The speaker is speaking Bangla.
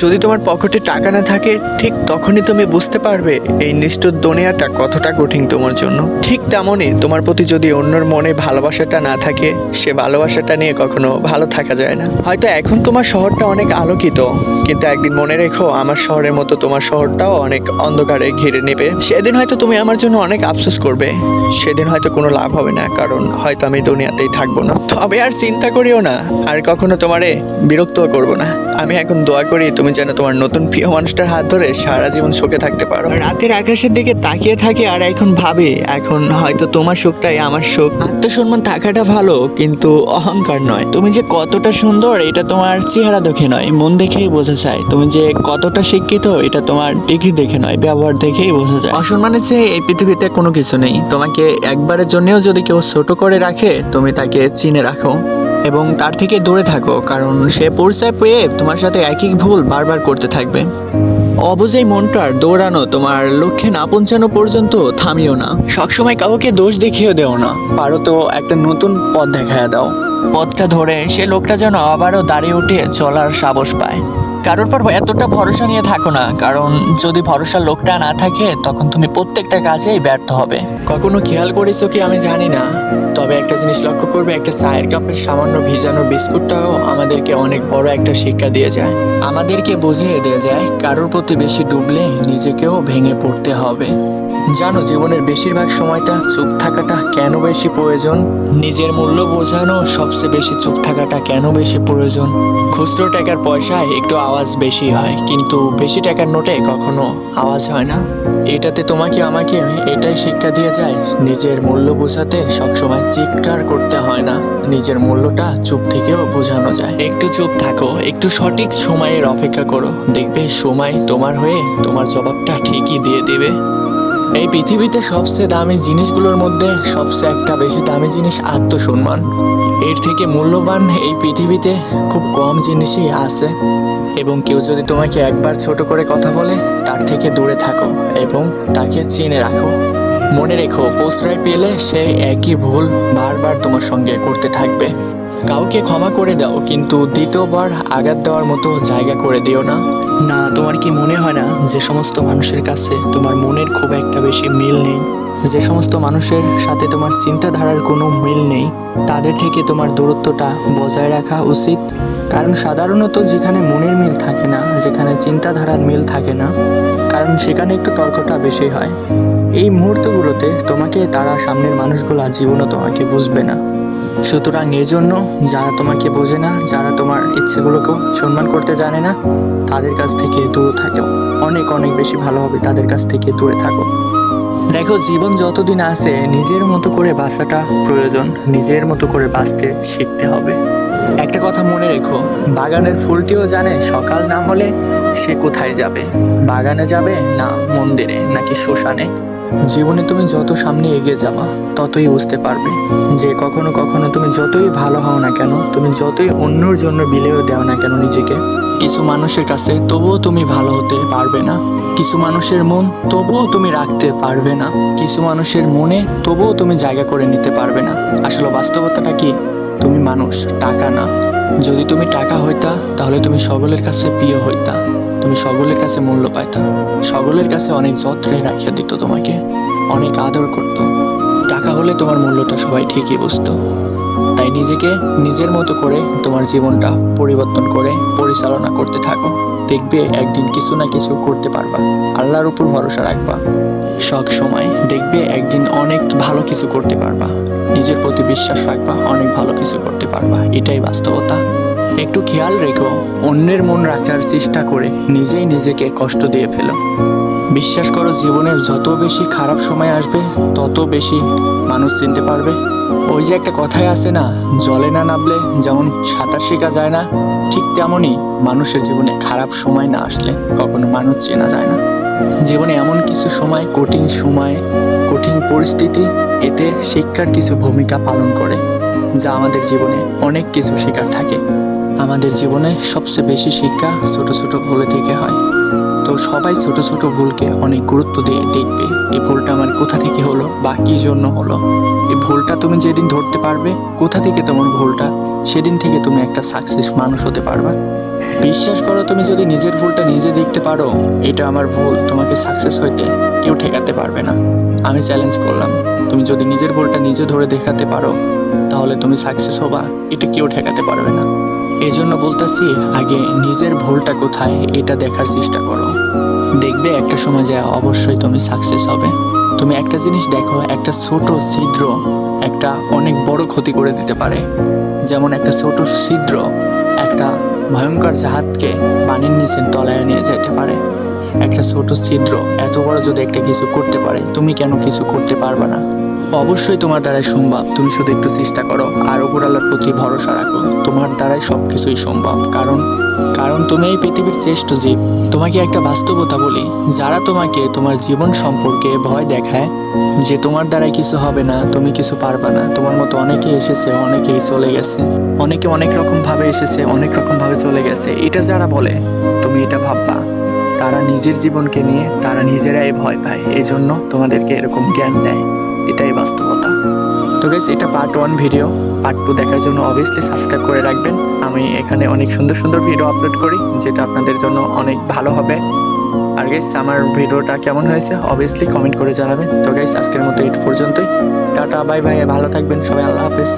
যদি তোমার পকেটে টাকা না থাকে, ঠিক তখনই তুমি বুঝতে পারবে এই নিষ্ঠুর দুনিয়াটা কতটা কঠিন তোমার জন্য। ঠিক তেমনই তোমার প্রতি যদি অন্যর মনে ভালোবাসাটা না থাকে, সে ভালোবাসাটা নিয়ে কখনো ভালো থাকা যায় না। হয়তো এখন তোমার শহরটা অনেক আলোকিত, কিন্তু একদিন মনে রেখো, আমার শহরের মতো তোমার শহরটাও অনেক অন্ধকারে ঘিরে নেবে। সেদিন হয়তো তুমি আমার জন্য অনেক আফসোস করবে। সেদিন হয়তো কোনো লাভ হবে না, কারণ হয়তো আমি দুনিয়াতেই থাকব না। তবে আর চিন্তা করিও না, আর কখনো তোমারে বিরক্ত করব না। আমি এখন দোয়া করি তুমি যেন তোমার নতুন প্রিয় মানুষটার হাত ধরে সারা জীবন সুখে থাকতে পারো। রাতের আকাশের দিকে তাকিয়ে থাকি আর এখন ভাবি, এখন হয়তো তোমার সুখটাই আমার সুখ। আত্মসম্মান থাকাটা ভালো, কিন্তু অহংকার নয়। তুমি যে কতটা সুন্দর, এটা তোমার চেহারা দেখে নয়, মন দেখেই বোঝা যায়। তুমি যে কতটা শিক্ষিত, এটা তোমার ডিগ্রি দেখে নয়, ব্যবহার দেখেই বোঝা যায়। অসম্মানের চেয়ে এই পৃথিবীতে কোনো কিছু নেই। তোমাকে একবারের জন্যও যদি কেউ ছোট করে রাখে, তুমি তাকে চিনে রাখো। এবং তার থেকে দূরে থাকো, কারণ সে পরিচয় পেয়ে তোমার সাথে একই ভুল বারবার করতে থাকবে। অবুঝেই মনটার দৌড়ানো তোমার লক্ষ্যে না পৌঁছানো পর্যন্ত থামিও না। সবসময় কাউকে দোষ দেখিয়ে দেও না। পারো তো একটা নতুন পথ দেখায় দাও। পথটা ধরে সে লোকটা যেন আবারও দাঁড়িয়ে উঠে চলার সাহস পায়। কারোর পর এতটা ভরসা নিয়ে থাকো না, কারণ যদি ভরসার লোকটা না থাকে, তখন তুমি প্রত্যেকটা কাজেই ব্যর্থ হবে। কখনো খেয়াল করেছ কি আমি জানি না, তবে একটা জিনিস লক্ষ্য করবে, একটা চায়ের কাপের সামান্য ভিজানো বিস্কুটটাও আমাদেরকে অনেক বড় একটা শিক্ষা দিয়ে যায়। আমাদেরকে বুঝিয়ে দিয়ে যায়, কারোর প্রতি বেশি ডুবলে নিজেকেও ভেঙে পড়তে হবে। জানো জীবনের বেশিরভাগ সময়টা চুপ থাকাটা কেন বেশি প্রয়োজন? নিজের মূল্য বোঝানো সবচেয়ে বেশি চুপ থাকাটা কেন বেশি প্রয়োজন? খুচরো টাকার পয়সায় একটু আওয়াজ বেশি হয়, কিন্তু বেশি টাকার নোটে কখনো আওয়াজ হয় না। এটাতে তোমাকে আমাকে এটাই শিক্ষা দিয়ে যায়, নিজের মূল্য বোঝাতে সবসময় চিৎকার করতে হয় না। নিজের মূল্যটা চুপ থেকেও বোঝানো যায়। একটু চুপ থাকো, একটু সঠিক সময়ের অপেক্ষা করো। দেখবে সময় তোমার হয়ে তোমার জবাবটা ঠিকই দিয়ে দেবে। এই পৃথিবীতে সবচেয়ে দামি জিনিসগুলোর মধ্যে সবচেয়ে একটা বেশি দামি জিনিস আত্মসম্মান। এর থেকে মূল্যবান এই পৃথিবীতে খুব কম জিনিসই আছে। এবং কেউ যদি তোমাকে একবার ছোট করে কথা বলে, তার থেকে দূরে থাকো এবং তাকে চিনে রাখো। মনে রেখো, প্রশ্রয় পেলে সে একই ভুল বারবার তোমার সঙ্গে করতে থাকবে। কাউকে ক্ষমা করে দাও, কিন্তু দ্বিতীয়বার আঘাত দেওয়ার মতো জায়গা করে দিও না। না, তোমার কি মনে হয় না যে সমস্ত মানুষের কাছে তোমার মনের খুব একটা বেশি মিল নেই? যে সমস্ত মানুষের সাথে তোমার চিন্তাধারার কোনো মিল নেই, তাদের থেকে তোমার দূরত্বটা বজায় রাখা উচিত। কারণ সাধারণত যেখানে মনের মিল থাকে না, যেখানে চিন্তাধারার মিল থাকে না, কারণ সেখানে একটু তর্কটা বেশি হয়। এই মুহূর্তগুলোতে তোমাকে তারা সামনের মানুষগুলো জীবনও তোমাকে বুঝবে না। সুতরাং এই জন্য যারা তোমাকে বোঝে না, যারা তোমার ইচ্ছেগুলোকেও সম্মান করতে জানে না, তাদের কাছ থেকে দূরে থাকো। অনেক অনেক বেশি ভালো হবে তাদের কাছ থেকে দূরে থাকো। দেখো, জীবন যতদিন আসে নিজের মতো করে বাঁচাটা প্রয়োজন। নিজের মতো করে বাঁচতে শিখতে হবে। একটা কথা মনে রেখো, বাগানের ফুলটিও জানে সকাল না হলে সে কোথায় যাবে? বাগানে যাবে না মন্দিরে, নাকি শ্মশানে? জীবনে তুমি যত সামনে এগিয়ে যাবা, ততই বুঝতে পারবে যে কখনো কখনো তুমি যতই ভালো হও না কেন, তুমি যতই অন্যর জন্য বিলেও দাও না কেন নিজেকে, কিছু মানুষের কাছে তবুও তুমি ভালো হতে পারবে না, কিছু মানুষের মন তবুও তুমি রাখতে পারবে না, কিছু মানুষের মনে তবুও তুমি জায়গা করে নিতে পারবে না। আসলে বাস্তবতাটা কি? তুমি মানুষ, টাকা না। যদি তুমি টাকা হইতা, তাহলে তুমি সকলের কাছে প্রিয় হইতা। তুমি সকলের কাছে মূল্য পাইতা। সকলের কাছে অনেক যত্নে রাখিয়া দিত তোমাকে, অনেক আদর করত। টাকা হলে তোমার মূল্যটা সবাই ঠিকই বুঝতো। তাই নিজেকে নিজের মতো করে তোমার জীবনটা পরিবর্তন করে পরিচালনা করতে থাকো। দেখবে একদিন কিছু না কিছু করতে পারবা। আল্লাহর উপর ভরসা রাখবা। সব সময় দেখবে একদিন অনেক ভালো কিছু করতে পারবা। নিজের প্রতি বিশ্বাস রাখবা, অনেক ভালো কিছু করতে পারবা। এটাই বাস্তবতা। একটু খেয়াল রেখো, অন্যের মন রাখার চেষ্টা করে নিজেই নিজেকে কষ্ট দিয়ে ফেলো। বিশ্বাস করো, জীবনে যত বেশি খারাপ সময় আসবে, তত বেশি মানুষ চিনতে পারবে। ওই যে একটা কথাই আছে না, জলে না নামলে যেমন সাঁতার শেখা যায় না, ঠিক তেমনই মানুষের জীবনে খারাপ সময় না আসলে কখনো মানুষ চেনা যায় না। জীবনে এমন কিছু সময়, কঠিন সময়, কঠিন পরিস্থিতি, এতে শিক্ষার কিছু ভূমিকা পালন করে, যা আমাদের জীবনে অনেক কিছু শেখার থাকে। আমাদের জীবনে সবচেয়ে বেশি শিক্ষা ছোট ছোট ভুলে থেকে হয়। তো সবাই ছোট ছোট ভুলকে অনেক গুরুত্ব দিয়ে দেখবে, এই ভুলটা আমার কোথা থেকে হলো বা কী জন্য হলো? এই ভুলটা তুমি যেদিন ধরতে পারবে, কোথা থেকে তোমার ভুলটা, সেদিন থেকে তুমি একটা সাকসেস মানুষ হতে পারবা। বিশ্বাস করো, তুমি যদি নিজের ভুলটা নিজে দেখতে পারো, এটা আমার ভুল, তোমাকে সাকসেস হইতে কেউ ঠেকাতে পারবে না। আমি চ্যালেঞ্জ করলাম, তুমি যদি নিজের ভুলটা নিজে ধরে দেখাতে পারো, তাহলে তুমি সাকসেস হবা, এটা কেউ ঠেকাতে পারবে না। এই জন্য বলতেছি, আগে নিজের ভুলটা কোথায় এটা দেখার চেষ্টা করো। দেখবে একটা সময় যায় অবশ্যই তুমি সাকসেস হবে। তুমি একটা জিনিস দেখো, একটা ছোট ছিদ্র একটা অনেক বড় ক্ষতি করে দিতে পারে। যেমন একটা ছোট ছিদ্র একটা ভয়ঙ্কর জাহাজকে পানির নিচে তলায় নিয়ে যেতে পারে। একটা ছোট ছিদ্র এত বড় যদি একটা কিছু করতে পারে, তুমি কেন কিছু করতে পারবে না? অবশ্যই তোমার দ্বারাই সম্ভব। তুমি শুধু একটু চেষ্টা করো, আর উপরালার প্রতি ভরসা রাখো। তোমার দ্বারাই সব কিছুই সম্ভব। কারণ কারণ তুমি এই পৃথিবীর শ্রেষ্ঠ জীব। তোমাকে একটা বাস্তবতা বলি। যারা তোমাকে তোমার জীবন সম্পর্কে ভয় দেখায় যে তোমার দ্বারাই কিছু হবে না, তুমি কিছু পারবা না। তোমার মতো অনেকেই এসেছে, অনেকেই চলে গেছে। অনেকে অনেক রকম ভাবে এসেছে, অনেক রকম ভাবে চলে গেছে। এটা যারা বলে, তুমি এটা ভাববা। তারা নিজের জীবনকে নিয়ে, তারা নিজেরাই ভয় পায়। এই জন্য তোমাদেরকে এরকম জ্ঞান দেয়। এটাই বাস্তবতা। তো গেস এটা part one video part two দেখার জন্য অবভিয়াসলি সাবস্ক্রাইব করে রাখবেন। আমি এখানে অনেক সুন্দর সুন্দর ভিডিও আপলোড করি, যেটা আপনাদের জন্য অনেক ভালো হবে। আর গেস আমার ভিডিওটা কেমন হয়েছে অবভিয়াসলি কমেন্ট করে জানাবেন। তো গেস আজকের মতো এই পর্যন্তই। টাটা বাই বাই ভালো থাকবেন, সবাই আল্লাহ হাফেজ।